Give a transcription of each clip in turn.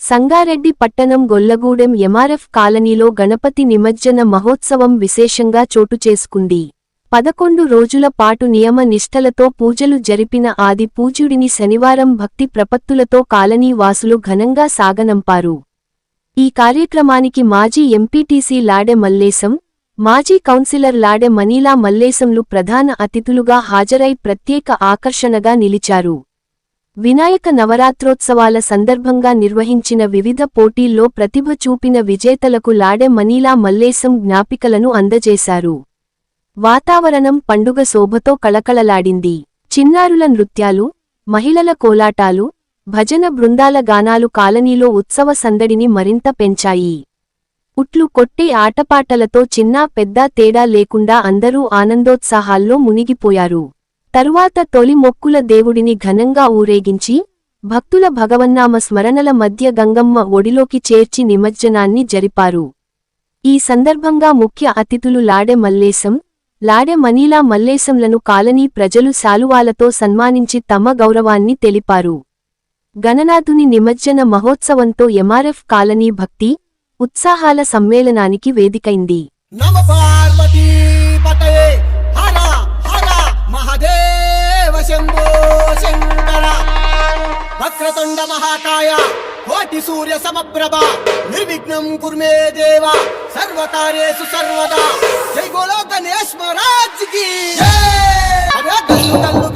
సంగారెడ్డి పట్టణం గొల్లగూడెం ఎంఆర్ఎఫ్ కాలనీలో గణపతి నిమజ్జన మహోత్సవం విశేషంగా చోటు చేసుకుంది. పదకొండు రోజుల పాటు నియమ నిష్టలతో పూజలు జరిపిన ఆది పూజ్యుడిని శనివారం భక్తి ప్రపత్తులతో కాలనీ వాసులు ఘనంగా సాగనంపారు. ఈ కార్యక్రమానికి మాజీ ఎంపీటీసీ లాడె మల్లేశం మాజీ కౌన్సిలర్ లాడె మనీలా మల్లేశంలు ప్రధాన అతిథులుగా హాజరై ప్రత్యేక ఆకర్షణగా నిలిచారు. వినాయక నవరాత్రోత్సవాల సందర్భంగా నిర్వహించిన వివిధ పోటీల్లో ప్రతిభ చూపిన విజేతలకు లాడె మనీలా మల్లేశం జ్ఞాపికలను అందజేశారు. వాతావరణం పండుగ శోభతో కళకళలాడింది. చిన్నారుల నృత్యాలు మహిళల కోలాటాలు భజన బృందాల గానాలు కాలనీలో ఉత్సవ సందడిని మరింత పెంచాయి. ఉట్లు కొట్టే ఆటపాటలతో చిన్నా పెద్దా తేడా లేకుండా అందరూ ఆనందోత్సాహాల్లో మునిగిపోయారు. తరువాత తొలి మొక్కుల దేవుడిని ఘనంగా ఊరేగించి భక్తుల భగవన్నామ స్మరణల మధ్య గంగమ్మ ఒడిలోకి చేర్చి నిమజ్జనాన్ని జరిపారు. ఈ సందర్భంగా ముఖ్య అతిథులు లాడె మల్లేశం లాడె మనీలా మల్లేశంలను కాలనీ ప్రజలు శాలువాలతో సన్మానించి తమ గౌరవాన్ని తెలిపారు. గణనాథుని నిమజ్జన మహోత్సవంతో ఎంఆర్ఎఫ్ కాలనీ భక్తి ఉత్సాహాల సమ్మేళనానికి వేదికైంది. నమ పార్వతీ శంకర వక్రతుండ మహాకాయ కోటి సూర్య సమప్రభ నిర్విఘ్నం కుర్మే దేవ సర్వకార్యేషు సర్వదా. జై గోలో గణేష్ మహారాజ్కి అరే గల్లు గల్లు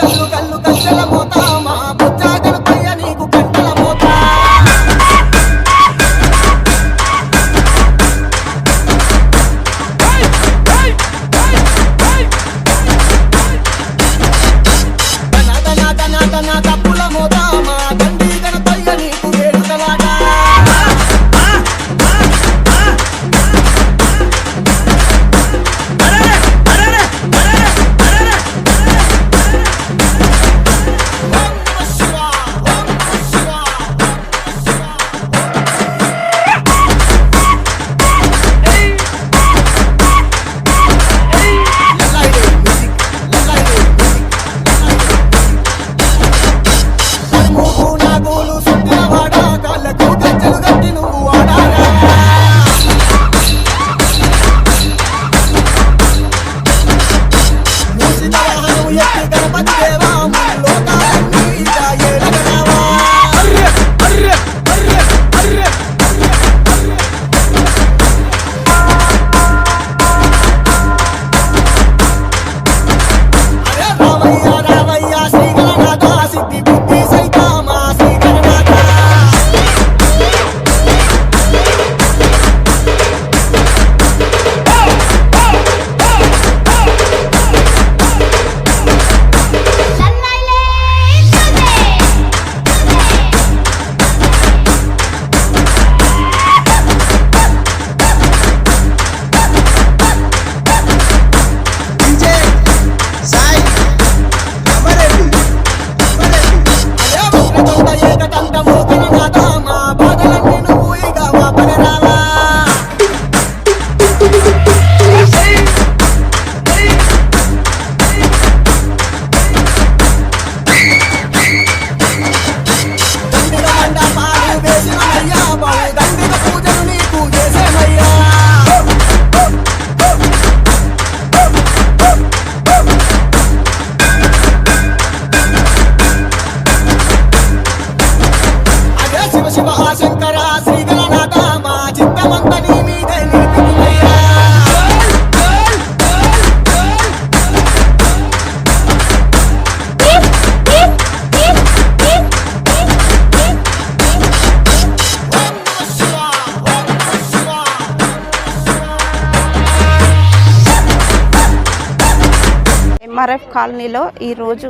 ఎంఆర్ఎఫ్ కాలనీలో ఈరోజు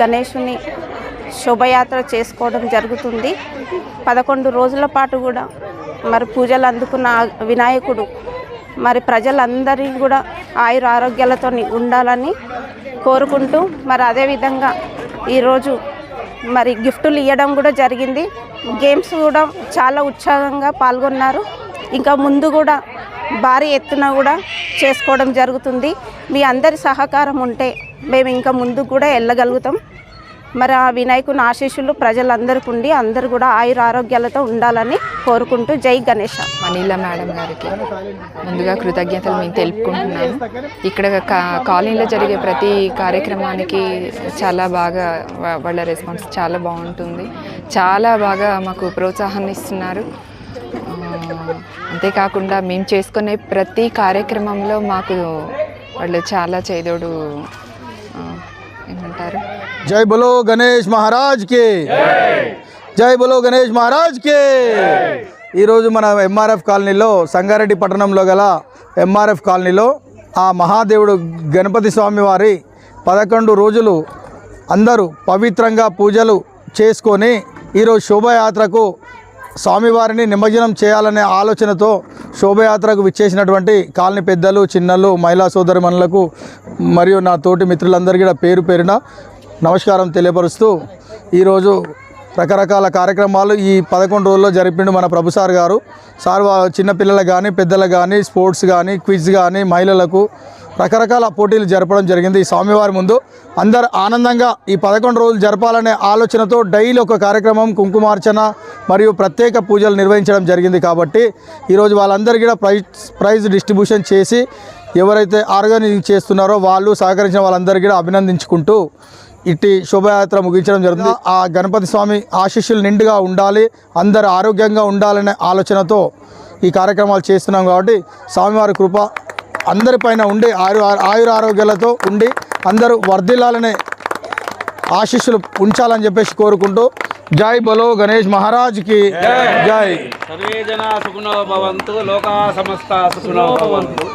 గణేషుని శోభయాత్ర చేసుకోవడం జరుగుతుంది. పదకొండు రోజుల పాటు కూడా మరి పూజలు అందుకున్న వినాయకుడు మరి ప్రజలందరి కూడా ఆయుర ఆరోగ్యాలతో ఉండాలని కోరుకుంటూ మరి అదేవిధంగా ఈరోజు మరి గిఫ్టులు ఇవ్వడం కూడా జరిగింది. గేమ్స్ కూడా చాలా ఉత్సాహంగా పాల్గొన్నారు. ఇంకా ముందు కూడా భారీ ఎత్తున కూడా చేసుకోవడం జరుగుతుంది. మీ అందరి సహకారం ఉంటే మేము ఇంకా ముందుకు కూడా వెళ్ళగలుగుతాం. మరి ఆ వినాయకుని ఆశీస్సులు ప్రజలందరికీ ఉండి అందరూ కూడా ఆయుర ఆరోగ్యాలతో ఉండాలని కోరుకుంటూ జై గణేష. మనీలా మేడం గారికి ముందుగా కృతజ్ఞతలు మేము తెలుపుకుంటున్నాను ఇక్కడ కా- కాలనీలో జరిగే ప్రతి కార్యక్రమానికి చాలా బాగా వాళ్ళ రెస్పాన్స్ చాలా బాగుంటుంది. చాలా బాగా మాకు ప్రోత్సాహాన్ని ఇస్తున్నారు. అంతేకాకుండా మేము చేసుకునే ప్రతి కార్యక్రమంలో మాకు వాళ్ళు చాలా చేదోడు ఏమంటారు? జై బలో గణేష్ మహారాజ్ కే. జై బలో గణేష్ మహారాజ్ కే. ఈరోజు మన ఎంఆర్ఎఫ్ కాలనీలో సంగారెడ్డి పట్టణంలో గల ఎంఆర్ఎఫ్ కాలనీలో ఆ మహాదేవుడు గణపతి స్వామి వారి పదకొండు రోజులు అందరూ పవిత్రంగా పూజలు చేసుకొని ఈరోజు శోభయాత్రకు స్వామివారిని నిమజ్జనం చేయాలనే ఆలోచనతో శోభయాత్రకు విచ్చేసినటువంటి కాలనీ పెద్దలు చిన్నలు మహిళా సోదరిమణులకు మరియు నా తోటి మిత్రులందరికీ కూడా పేరు పేరున నమస్కారం తెలియపరుస్తూ ఈరోజు రకరకాల కార్యక్రమాలు ఈ పదకొండు రోజుల్లో జరిపిండు మన ప్రభు సార్ గారు. సార్ చిన్నపిల్లలకు కానీ పెద్దలకు కానీ స్పోర్ట్స్ కానీ క్విజ్ కానీ మహిళలకు రకరకాల పోటీలు జరపడం జరిగింది ఈ స్వామివారి ముందు. అందరు ఆనందంగా ఈ పదకొండు రోజులు జరపాలనే ఆలోచనతో డైలీ ఒక కార్యక్రమం కుంకుమార్చన మరియు ప్రత్యేక పూజలు నిర్వహించడం జరిగింది కాబట్టి ఈరోజు వాళ్ళందరికీ కూడా ప్రైజ్ ప్రైజ్ డిస్ట్రిబ్యూషన్ చేసి ఎవరైతే ఆర్గనైజింగ్ చేస్తున్నారో వాళ్ళు సహకరించిన వాళ్ళందరికీ కూడా అభినందించుకుంటూ ఇట్టి శోభయాత్ర ముగించడం జరుగుతుంది. ఆ గణపతి స్వామి ఆశీస్సులు నిండుగా ఉండాలి అందరు ఆరోగ్యంగా ఉండాలనే ఆలోచనతో ఈ కార్యక్రమాలు చేస్తున్నాం కాబట్టి స్వామివారి కృప అందరిపైన ఉండి ఆయు ఆయుర ఆరోగ్యాలతో ఉండి అందరూ వర్ధిల్లాలనే ఆశీస్సులు ఉంచాలని చెప్పేసి కోరుకుంటూ జై బలో గణేష్ మహారాజ్కి. జై. సర్వే జనా సుఖినో భవంతు లోకా సమస్త సుఖినో భవంతు.